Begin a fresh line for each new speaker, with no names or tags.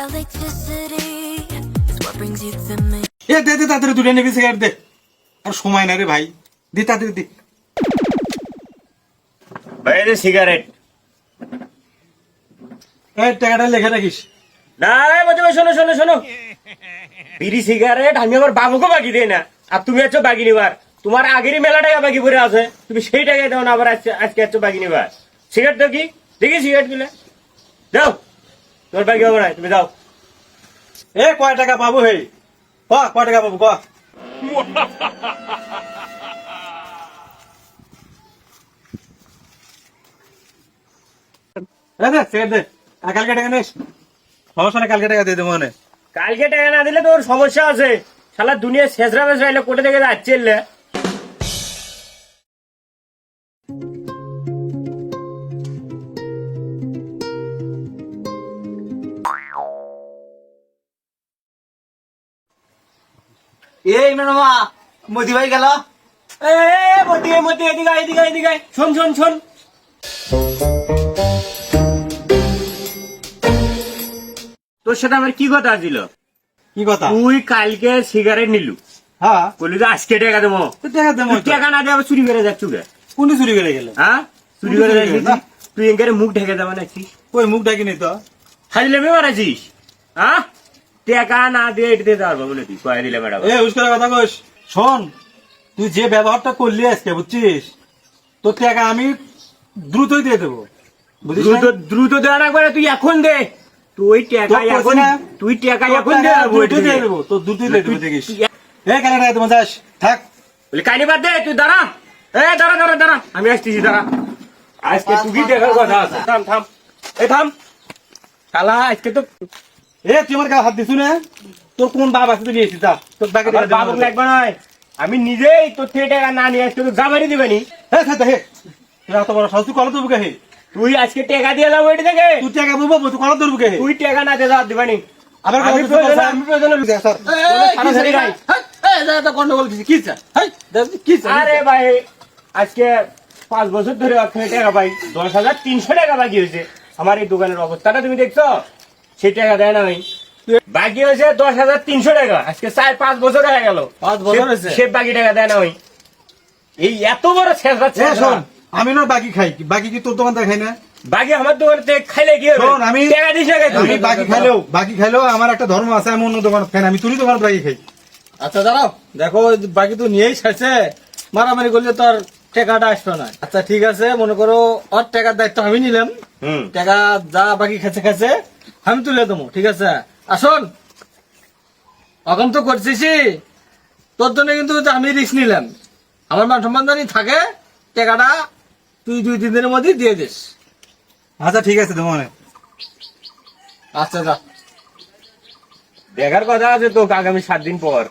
এ দে দে তাড়াতাড়ি দুটো নিবি সিগারেট দে। আর সময় না রে ভাই। দি তাড়াতাড়ি দি।
বাইরে সিগারেট
এই টাকাটা লেখে রাখিস।
না বলতে শোনো শোনো শোনো। বিড়ি সিগারেট আমি আমার বাবুকে বাকি দিই না। আর তুমি আছো বাকি নিবার। তোমার আগেরই মেলা টাকা বাকি পড়ে আছে। তুমি সেই টাকায় দাও না আবার আজকে আজকে আছো বাকি নিবার। সিগারেট দাও কি? দেখি সিগারেটগুলো। দাও। তোমার বাকি হবে না তুমি দাও
এ, কয় টাকা পাবো হে? ক কয় টাকা পাবো ক কালকে টাকা সমস্যা নেই, কালকে টাকা দিয়ে দেবো
কালকে টাকা না দিলে তোর সমস্যা আছে। শালা দুনিয়া শেষরা বেসরা কোটে থেকে যাচ্ছে
এই মেনমা মোদি ভাই গেল।
এ মতি মতি এদিকে এদিকে এদিকে শোন শোন শোন। তোর সাথে আমার কি কথা ছিল
কি কথা?
তুই কালকে সিগারেট নিলু।
হ্যাঁ।
বললি তো আজকে টাকা দেবো।
টাকা দেবো
টাকা না আবার চুরি করে যাচ্ছু গে?
কোন চুরি করে গেলে?
হ্যাঁ? চুরি করে যাচ্ছিস তুই এঙ্কারে মুখ ঢেকে যাবে নাকি
ওই মুখ ডাকি নি তো?
হাজলে মে মারাছিস হ্যাঁ? টাকা না দিয়ে এটা দিতে পারব বলে তুই কয়ে দিলে ম্যাডাম।
এ উস্কার কথা কইস। শোন তুই যে ব্যবহারটা করলি আজকে বুঝছিস? তোর টাকা আমি দ্রুতই দিয়ে দেবো।
দ্রুত দ্রুত দেওয়া না করে তুই এখন দে। তুই টাকা এখন তুই টাকা এখন দে
দ্রুতই দিয়ে দেবো। তোর দ্রুতই দিয়ে দেবো দেখিস। এ কেন টাকা তোমার যাস। থাক।
বলে কানি বাদ দে তুই দাঁড়া। এ দাঁড়া দাঁড়া দাঁড়া। আমি আসতেছি দাঁড়া। আজকে তুই দেখার কথা আছে। থাম থাম। এ থাম। শালা আজকে তো
এ তুই আমার গায়ে হাত দিছু না তোর কোন বাপ আছে তুই নিয়েছিস যা তোর বাকি
লাগবে নয় আমি নিজেই তোর থেকে টাকা না নিয়ে আসতে তো গাবারি দিবেনি
হে তুই এত বড় কলা হে
তুই আজকে টাকা দিয়ে যাব এটি থেকে
তুই টাকা তুই কলা হে
তুই টাকা না দিয়ে যাওয়া দিবানি
আবার
আমি প্রয়োজনে আমি প্রয়োজনে
গন্ডগোল কি কি
আরে ভাই আজকে পাঁচ বছর ধরে টাকা পাই দশ হাজার তিনশো টাকা বাকি হয়েছে আমার এই দোকানের অবস্থাটা তুমি দেখছ সেই টাকা দেয় না ভাই। বাকি হয়েছে দশ হাজার তিনশো টাকা। আজকে চার পাঁচ বছর হয়ে গেল।
পাঁচ বছর হয়েছে?
সে বাকি টাকা দেয় না ভাই। এই এত বড় শেষ
শোন আমি না বাকি খাই। বাকি কি তোর দোকান খাই না?
বাকি আমার দোকান খাইলে কি হবে?
আমি-
টাকা
বাকি খাইলেও বাকি খাইলেও আমার একটা ধর্ম আছে আমি অন্য দোকান খাই না আমি তুই দোকান বাকি খাই।
আচ্ছা দাঁড়াও। দেখো বাকি তো নিয়েই ছাড়ছে। মারামারি করলে তোর টাকাটা আসতো না। আচ্ছা ঠিক আছে মনে করো ওর টাকার দায়িত্ব আমি নিলাম।
হুম।
টাকা যা বাকি খাচ্ছে খাচ্ছে। আমি তুলে দেবো ঠিক আছে? আসুন এখন তো করছিস তোর জন্য কিন্তু আমি রিস্ক নিলাম। আমার মান সম্মান জানি থাকে টাকাটা তুই দুই তিন দিনের মধ্যে দিয়ে দিস।
আচ্ছা ঠিক আছে তোমার
আচ্ছা যা।
দেখার কথা আছে তো আগামী সাত দিন পর।